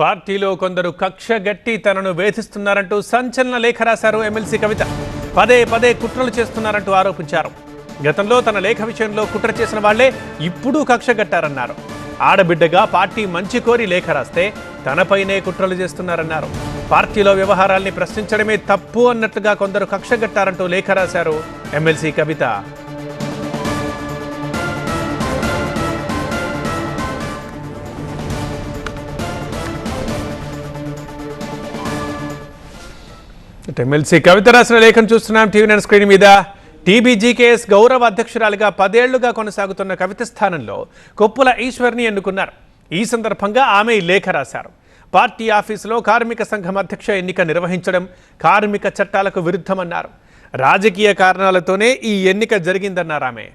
పార్టీలో కొందరు కక్ష గట్టి తనను వేధిస్తున్నారంటూ సంచలన లేఖ రాశారు ఎమ్మెల్సీ కవిత. పదే పదే కుట్రలు చేస్తున్నారంటూ ఆరోపించారు. గతంలో తన లేఖ విషయంలో కుట్ర చేసిన వాళ్ళే ఇప్పుడు కక్ష గట్టారన్నారు. ఆడబిడ్డగా పార్టీ మంచి కోరి లేఖ రాస్తే తనపైనే కుట్రలు చేస్తున్నారన్నారు. పార్టీలో వ్యవహారాల్ని ప్రశ్నించడమే తప్పు అన్నట్లుగా కొందరు కక్ష గట్టారంటూ లేఖ రాశారు ఎమ్మెల్సీ కవిత. ఎమ్మెల్సీ కవిత రాసిన లేఖను చూస్తున్నాం టీవీ నైన్ స్క్రీన్ మీద. టీబీజీకేఎస్ గౌరవ అధ్యక్షురాలిగా పదేళ్ళుగా కొనసాగుతున్న కవిత స్థానంలో కొప్పుల ఈశ్వర్ని ఎన్నుకున్నారు. ఈ సందర్భంగా ఆమె ఈ లేఖ రాశారు. పార్టీ ఆఫీసులో కార్మిక సంఘం అధ్యక్ష ఎన్నిక నిర్వహించడం కార్మిక చట్టాలకు విరుద్ధమన్నారు. రాజకీయ కారణాలతోనే ఈ ఎన్నిక జరిగిందన్నారు ఆమె.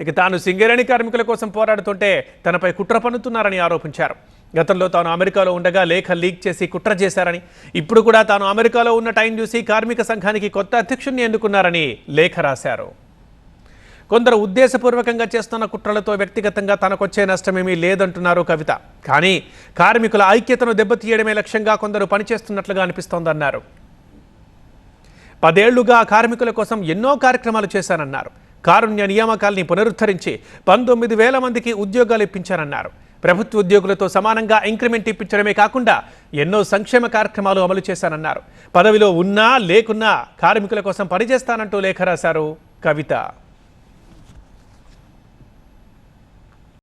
ఇక తాను సింగరేణి కార్మికుల కోసం పోరాడుతుంటే తనపై కుట్ర పన్నుతున్నారని ఆరోపించారు. గతంలో తాను అమెరికాలో ఉండగా లేఖ లీక్ చేసి కుట్ర చేశారని ఇప్పుడు కూడా తాను అమెరికాలో ఉన్న టైం చూసి కార్మిక సంఘానికి కొత్త అధ్యక్షుణ్ణి ఎన్నుకున్నారని లేఖ రాశారు. కొందరు ఉద్దేశపూర్వకంగా చేస్తున్న కుట్రలతో వ్యక్తిగతంగా తనకొచ్చే నష్టమేమీ లేదంటున్నారు కవిత. కానీ కార్మికుల ఐక్యతను దెబ్బతీయడమే లక్ష్యంగా కొందరు పనిచేస్తున్నట్లుగా అనిపిస్తోందన్నారు. పదేళ్ళుగా కార్మికుల కోసం ఎన్నో కార్యక్రమాలు చేశానన్నారు. కారుణ్య నియామకాల్ని పునరుద్ధరించి పంతొమ్మిది వేల మందికి ఉద్యోగాలు ఇప్పించారన్నారు ప్రభుత్వ ఉద్యోగులతో సమానంగా ఇంక్రిమెంట్ ఇప్పించడమే కాకుండా ఎన్నో సంక్షేమ కార్యక్రమాలు అమలు చేశానన్నారు. పదవిలో ఉన్నా లేకున్నా కార్మికుల కోసం పనిచేస్తానంటూ లేఖ రాశారు కవిత.